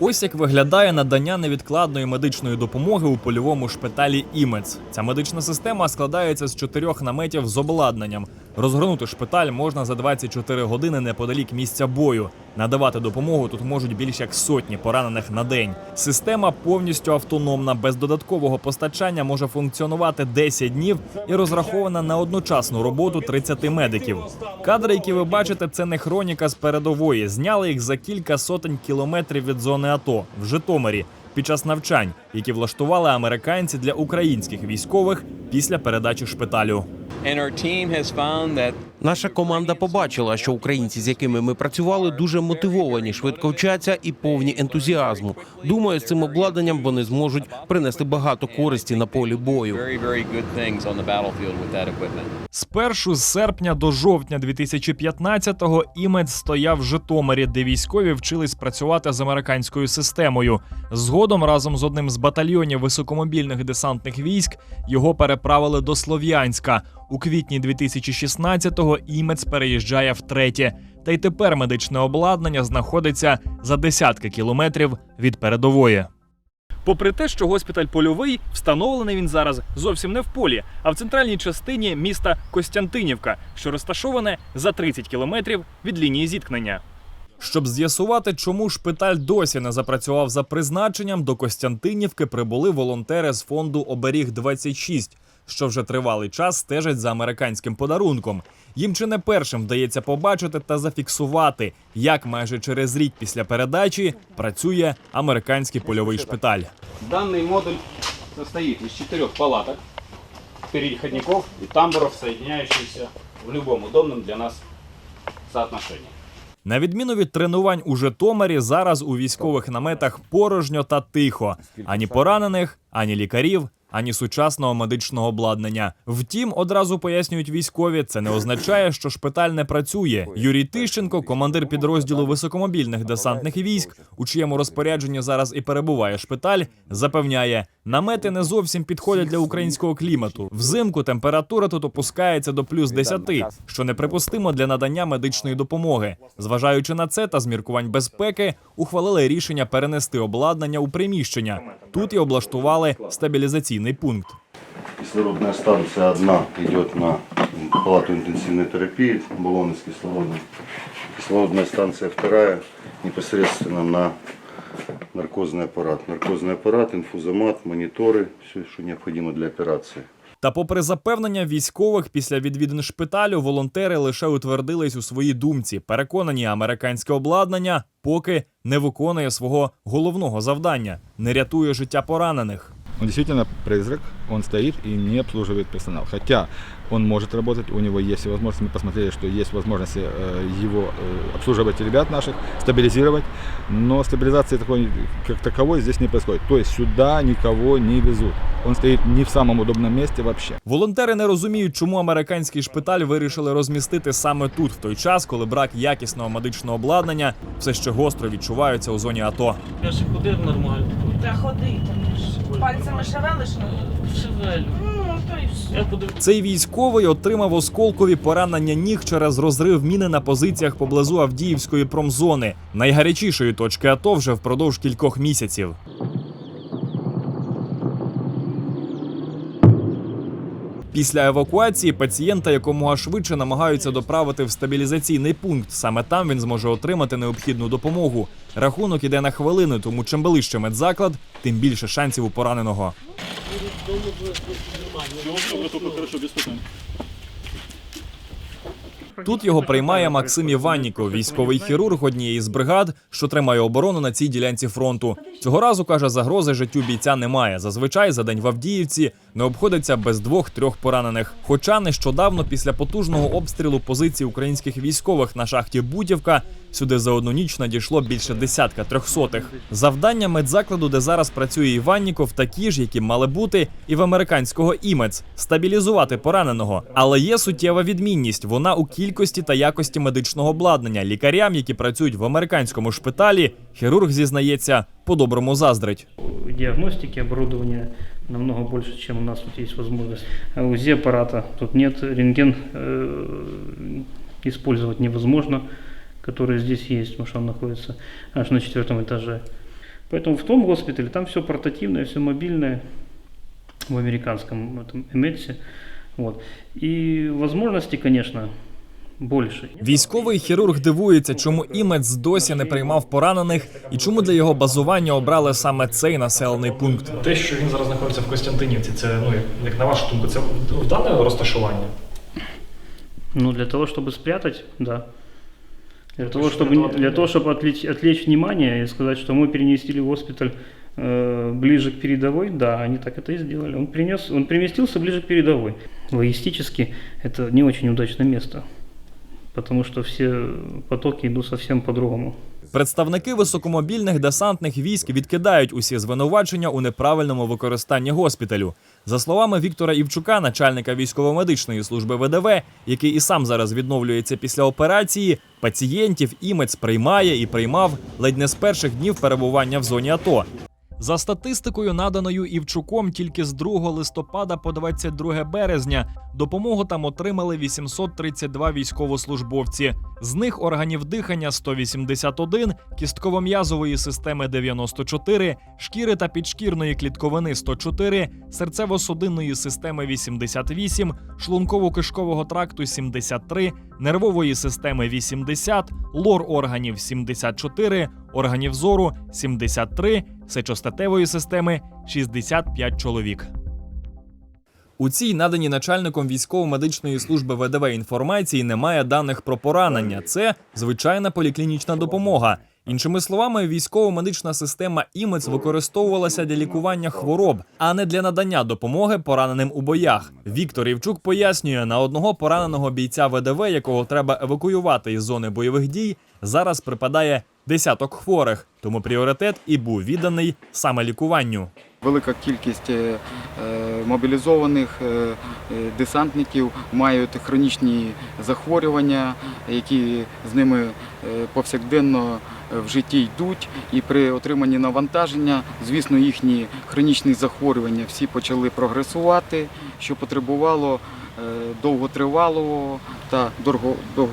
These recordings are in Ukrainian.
Ось як виглядає надання невідкладної медичної допомоги у польовому шпиталі імець. Ця медична система складається з чотирьох наметів з обладнанням. Розгорнути шпиталь можна за 24 години неподалік місця бою. Надавати допомогу тут можуть більш як сотні поранених на день. Система повністю автономна, без додаткового постачання може функціонувати 10 днів і розрахована на одночасну роботу 30 медиків. Кадри, які ви бачите, це не хроніка з передової. Зняли їх за кілька сотень кілометрів від зони АТО в Житомирі під час навчань, які влаштували американці для українських військових після передачі шпиталю. And our team has found that Наша команда побачила, що українці, з якими ми працювали, дуже мотивовані, швидко вчаться і повні ентузіазму. Думаю, з цим обладнанням вони зможуть принести багато користі на полі бою. Спершу з серпня до жовтня 2015-го імець стояв в Житомирі, де військові вчились працювати з американською системою. Згодом разом з одним з батальйонів високомобільних десантних військ його переправили до Слов'янська. У квітні 2016-го імець переїжджає втретє. Та й тепер медичне обладнання знаходиться за десятки кілометрів від передової. Попри те, що госпіталь польовий, встановлений він зараз зовсім не в полі, а в центральній частині міста Костянтинівка, що розташоване за 30 кілометрів від лінії зіткнення. Щоб з'ясувати, чому шпиталь досі не запрацював за призначенням, до Костянтинівки прибули волонтери з фонду Оберіг 26 що вже тривалий час стежать за американським подарунком. Їм чи не першим вдається побачити та зафіксувати, як майже через рік після передачі працює американський польовий шпиталь. Данный модуль состоит из четырех палаток, переходников и тамбуров, соединяющихся в любом удобном для нас соотношении. На відміну від тренувань у Житомирі, зараз у військових наметах порожньо та тихо. Ані поранених, ані лікарів, ані сучасного медичного обладнання. Втім, одразу пояснюють військові, це не означає, що шпиталь не працює. Юрій Тищенко, командир підрозділу високомобільних десантних військ, у чиєму розпорядженні зараз і перебуває шпиталь, запевняє, намети не зовсім підходять для українського клімату. Взимку температура тут опускається до плюс 10, що неприпустимо для надання медичної допомоги. Зважаючи на це та з міркувань безпеки, ухвалили рішення перенести обладнання у приміщення. Тут і облаштували стабілізаційний пункт. Кислородная станция одна идет на палату интенсивной терапии, баллоны с кислородом. Кислородная станция вторая непосредственно на наркозный аппарат. Наркозный аппарат, инфузомат, мониторы, все, что необходимо для операции. Та, попри запевнення військових, після відвідин шпиталю волонтери лише утвердились у своїй думці, переконані, американське обладнання поки не виконує свого головного завдання, не рятує життя поранених. Он действительно призрак, он стоит и не обслуживает персонал. Хотя он может работать, у него есть возможность, мы посмотрели, что есть возможности э, его э, обслуживать ребят наших, стабилизировать, но стабилизации такой, как таковой здесь не происходит. То есть сюда никого не везут. Он стоит не в самом удобном месте вообще. Волонтери не розуміють, чому американський шпиталь вирішили розмістити саме тут, в той час, коли брак якісного медичного обладнання все ще гостро відчувається у зоні АТО. Я ж ходив нормально. Та ходити. Пальцями шевелиш? Шевелю. Ну, то й все. Я подив... Цей військовий отримав осколкові поранення ніг через розрив міни на позиціях поблизу Авдіївської промзони, найгарячішої точки АТО вже впродовж кількох місяців. Після евакуації пацієнта якомога швидше намагаються доправити в стабілізаційний пункт. Саме там він зможе отримати необхідну допомогу. Рахунок іде на хвилини, тому чим ближче медзаклад, тим більше шансів у пораненого. Тут його приймає Максим Іванніков, військовий хірург однієї з бригад, що тримає оборону на цій ділянці фронту. Цього разу каже, загрози життю бійця немає. Зазвичай за день в Авдіївці не обходиться без двох-трьох поранених. Хоча нещодавно, після потужного обстрілу позицій українських військових на шахті Бутівка, сюди за одну ніч надійшло більше десятка трьохсотих. Завдання медзакладу, де зараз працює Іванніков, такі ж, які мали бути і в американського імець стабілізувати пораненого. Але є суттєва відмінність. Вона у кількості та якості медичного обладнання. Лікарям, які працюють в американському шпиталі, хірург зізнається, по-доброму заздрить. диагностики, оборудования намного больше, чем у нас тут есть возможность. А УЗИ аппарата тут нет, рентген э, использовать невозможно. который здесь есть, потому что он находится аж на четвертом этаже. Поэтому в том госпитале там все портативное, все мобильное в американском этом Эметсе. Вот. И возможности, конечно, больше. Військовий хірург дивується, чому імець досі не приймав поранених і чому для його базування обрали саме цей населений пункт. Те, що він зараз знаходиться в Костянтинівці, це ну як на вашу думку, це вдане розташування. Ну, для того, чтобы спрятать, да. Для того, чтобы, для того, чтобы отвлечь, отвлечь внимание и сказать, что мы переместили госпиталь э, ближе к передовой, да, они так это и сделали. Он, принес, он переместился ближе к передовой. Логистически это не очень удачное место, потому что все потоки идут совсем по-другому. Представники високомобільних десантних військ відкидають усі звинувачення у неправильному використанні госпіталю. За словами Віктора Івчука, начальника військово-медичної служби ВДВ, який і сам зараз відновлюється після операції, пацієнтів імець приймає і приймав ледь не з перших днів перебування в зоні АТО. За статистикою, наданою Івчуком, тільки з 2 листопада по 22 березня допомогу там отримали 832 військовослужбовці. З них органів дихання 181, кістково-м'язової системи 94, шкіри та підшкірної клітковини 104, серцево-судинної системи 88, шлунково-кишкового тракту 73, нервової системи 80, лор органів 74, органів зору 73, сечостатевої системи 65 чоловік. У цій наданій начальником військово-медичної служби ВДВ інформації немає даних про поранення. Це звичайна поліклінічна допомога. Іншими словами, військово-медична система ІМЕЦ використовувалася для лікування хвороб, а не для надання допомоги пораненим у боях. Віктор Івчук пояснює, на одного пораненого бійця ВДВ, якого треба евакуювати із зони бойових дій, зараз припадає десяток хворих, тому пріоритет і був відданий саме лікуванню. Велика кількість е, е, мобілізованих е, десантників мають хронічні захворювання, які з ними повсякденно в житті йдуть. І при отриманні навантаження, звісно, їхні хронічні захворювання всі почали прогресувати, що потребувало довготривалого та е, е,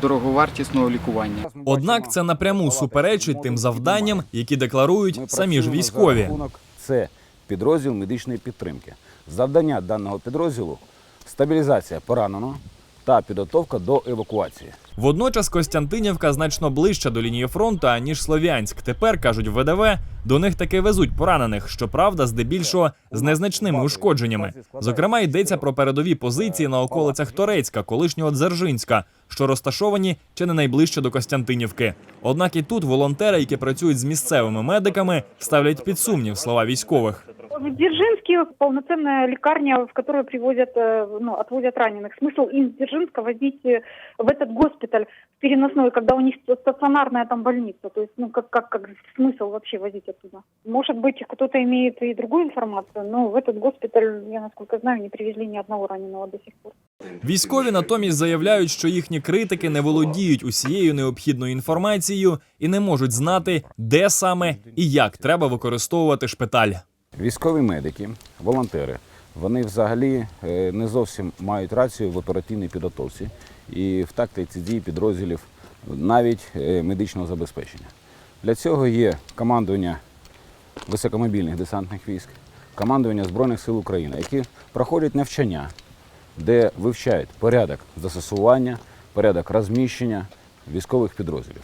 дороговартісного лікування. Однак це напряму суперечить тим завданням, які декларують самі ж військові. Це підрозділ медичної підтримки. Завдання даного підрозділу стабілізація пораненого та підготовка до евакуації. Водночас Костянтинівка значно ближча до лінії фронту, аніж Слов'янськ. Тепер кажуть ВДВ, до них таки везуть поранених, щоправда, здебільшого з незначними ушкодженнями. Зокрема, йдеться про передові позиції на околицях Торецька, колишнього Дзержинська, що розташовані чи не найближче до Костянтинівки. Однак і тут волонтери, які працюють з місцевими медиками, ставлять під сумнів слова військових. В Дзержинске полноценная лекарня, в которую привозят, э, ну, отвозят раненых. Смысл из Дзержинска возить э, в этот госпиталь в переносной, когда у них стационарная там больница. То есть, ну, как, как, как смысл вообще возить оттуда? Может быть, кто-то имеет и другую информацию, но в этот госпиталь, я насколько знаю, не привезли ни одного раненого до сих пор. Військові натомість заявляють, що їхні критики не володіють усією необхідною інформацією і не можуть знати, де саме і як треба використовувати шпиталь. Військові медики, волонтери, вони взагалі е, не зовсім мають рацію в оперативній підготовці і в тактиці дій підрозділів навіть е, медичного забезпечення. Для цього є командування високомобільних десантних військ, командування Збройних сил України, які проходять навчання, де вивчають порядок застосування, порядок розміщення військових підрозділів.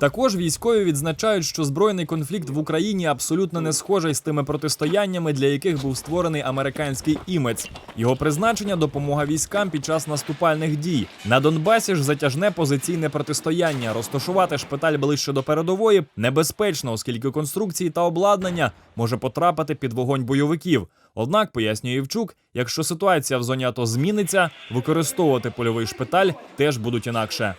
Також військові відзначають, що збройний конфлікт в Україні абсолютно не схожий з тими протистояннями, для яких був створений американський імець. Його призначення допомога військам під час наступальних дій. На Донбасі ж затяжне позиційне протистояння. Розташувати шпиталь ближче до передової небезпечно, оскільки конструкції та обладнання може потрапити під вогонь бойовиків. Однак, пояснює Євчук, якщо ситуація в зоні АТО зміниться, використовувати польовий шпиталь теж будуть інакше.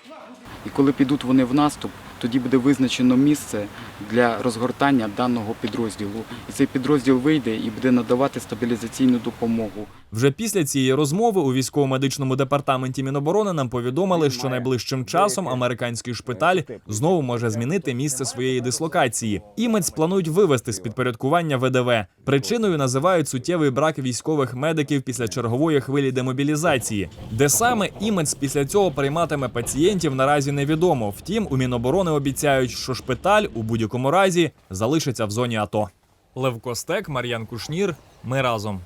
І коли підуть вони в наступ, тоді буде визначено місце для розгортання даного підрозділу. І цей підрозділ вийде і буде надавати стабілізаційну допомогу. Вже після цієї розмови у військово-медичному департаменті Міноборони нам повідомили, що найближчим часом американський шпиталь знову може змінити місце своєї дислокації. Імець планують вивести з підпорядкування ВДВ. Причиною називають суттєвий брак військових медиків після чергової хвилі демобілізації. Де саме імець після цього прийматиме пацієнтів, наразі невідомо. Втім, у Міноборони обіцяють, що шпиталь у будь-якому разі залишиться в зоні АТО. Левко Стек, Мар'ян Кушнір. Ми разом.